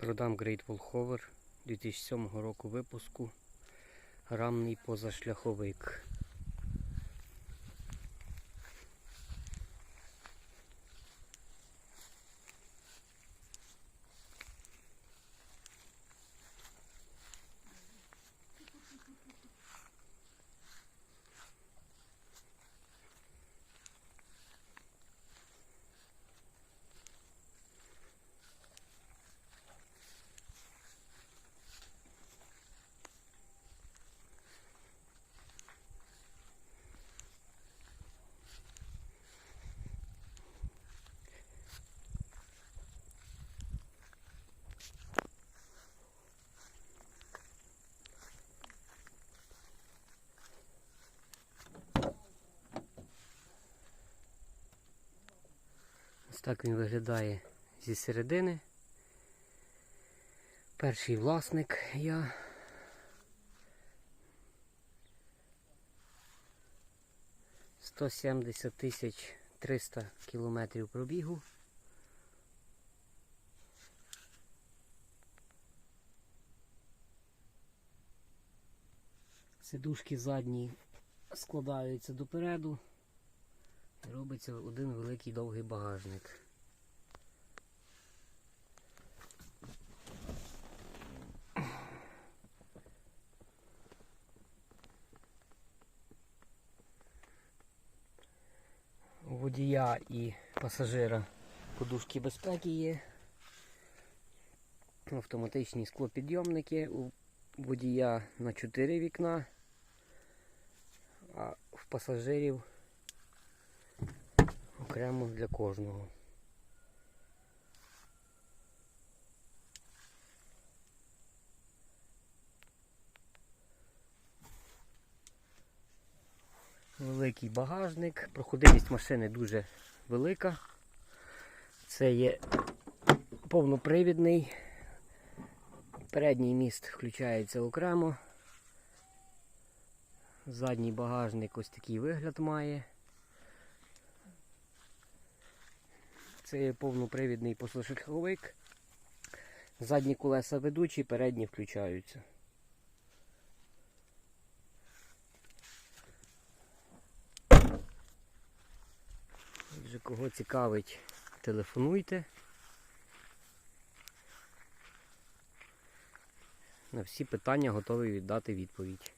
Продам Great Wall Hover 2007 року випуску. Рамний позашляховик. Ось так він виглядає зі середини. Перший власник я. Сто сімдесят тисяч триста кілометрів пробігу. Сидушки задні складаються допереду. Робиться один великий довгий багажник. У водія і пасажира подушки безпеки є. Автоматичні склопідйомники. У водія на 4 вікна, а в пасажирів окремо для кожного. Великий багажник, проходимість машини дуже велика. Це є повнопривідний. Передній міст включається окремо. Задній багажник ось такий вигляд має. Це повнопривідний послушниковик. Задні колеса ведучі, передні включаються. Отже, кого цікавить, телефонуйте. На всі питання готовий віддати відповідь.